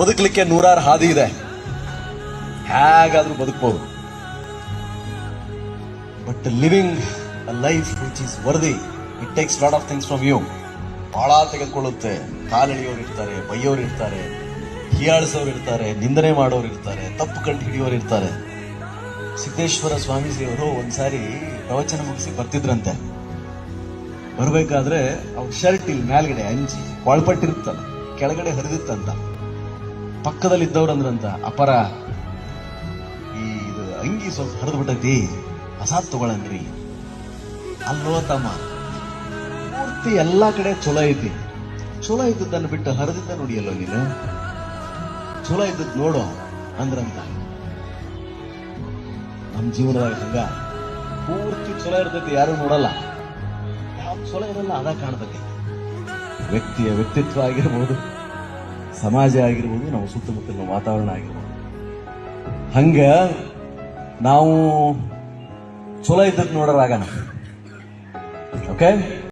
ಬದುಕಲಿಕ್ಕೆ ನೂರಾರು ಹಾದಿ ಇದೆ. ಹೇಗಾದ್ರೂ ಬದುಕಬಹುದು but living a life which is worthy it takes lot of things from you ಬಹಳ ತೆಗೆದುಕೊಳ್ಳುತ್ತೆ. ಕಾಲೆಳೆಯೋರು ಇರ್ತಾರೆ, ಬೈಯೋರು ಇರ್ತಾರೆ, ಹೀಯಾಳಿಸೋರು ಇರ್ತಾರೆ, ನಿಂದನೆ ಮಾಡೋರು ಇರ್ತಾರೆ, ತಪ್ಪು ಕಂಡು ಹಿಡಿಯೋರು ಇರ್ತಾರೆ. ಸಿದ್ದೇಶ್ವರ ಸ್ವಾಮೀಜಿಯವರು ಒಂದ್ಸಾರಿ ಪ್ರವಚನ ಮುಗಿಸಿ ಬರ್ತಿದ್ರಂತೆ. ಬರಬೇಕಾದ್ರೆ ಅವ್ರ ಶರ್ಟ್ ಇಲ್ಲಿ ಮೇಲ್ಗಡೆ ಅಂಜಿ ಒಳಪಟ್ಟಿರುತ್ತಲ್ಲ ಕೆಳಗಡೆ ಹರಿದಿತ್ತಂತ. ಪಕ್ಕದಲ್ಲಿ ಇದ್ದವ್ರು ಅಂದ್ರಂತ ಅಪರ ಈ ಇದು ಅಂಗಿ ಸ್ವಲ್ಪ ಹರಿದು ಬಿಟ್ಟೈತಿ. ಹೊಸಾದ್ ತಗೊಳನ್ರಿ. ಅಲ್ಲೋ ತಮ್ಮ? ಪೂರ್ತಿ ಎಲ್ಲಾ ಕಡೆ ಚಲೋ ಐತಿ. ಚಲೋ ಇದ್ದದ್ದನ್ನು ಬಿಟ್ಟು ಹರಿದಿದ್ದ ನೋಡಿಯಲ್ಲೋ ನೀನು? ಚಲೋ ಇದ್ದದ್ ನೋಡು, ಅಂದ್ರಂತ. ನಮ್ ಜೀವನದಾಗ ಹಂಗ. ಪೂರ್ತಿ ಚಲೋ ಇರ್ತೈತಿ, ಯಾರು ನೋಡಲ್ಲ. ಯಾವ ಚಲೋ ಇರಲ್ಲ, ಅದ ಕಾಣ್ತೈತಿ. ವ್ಯಕ್ತಿಯ ವ್ಯಕ್ತಿತ್ವ ಆಗಿರ್ಬೋದು. ಸಮಾಜ ಆಗಿರ್ಬೋದು ನಮ್ಮ ಸುತ್ತಮುತ್ತಲಿನ ವಾತಾವರಣ ಆಗಿರ್ಬೋದು. ಹಂಗ ನಾವು ಚಲೋ ಇದ್ದದ್ ನೋಡೋರಾಗಣ ಓಕೆ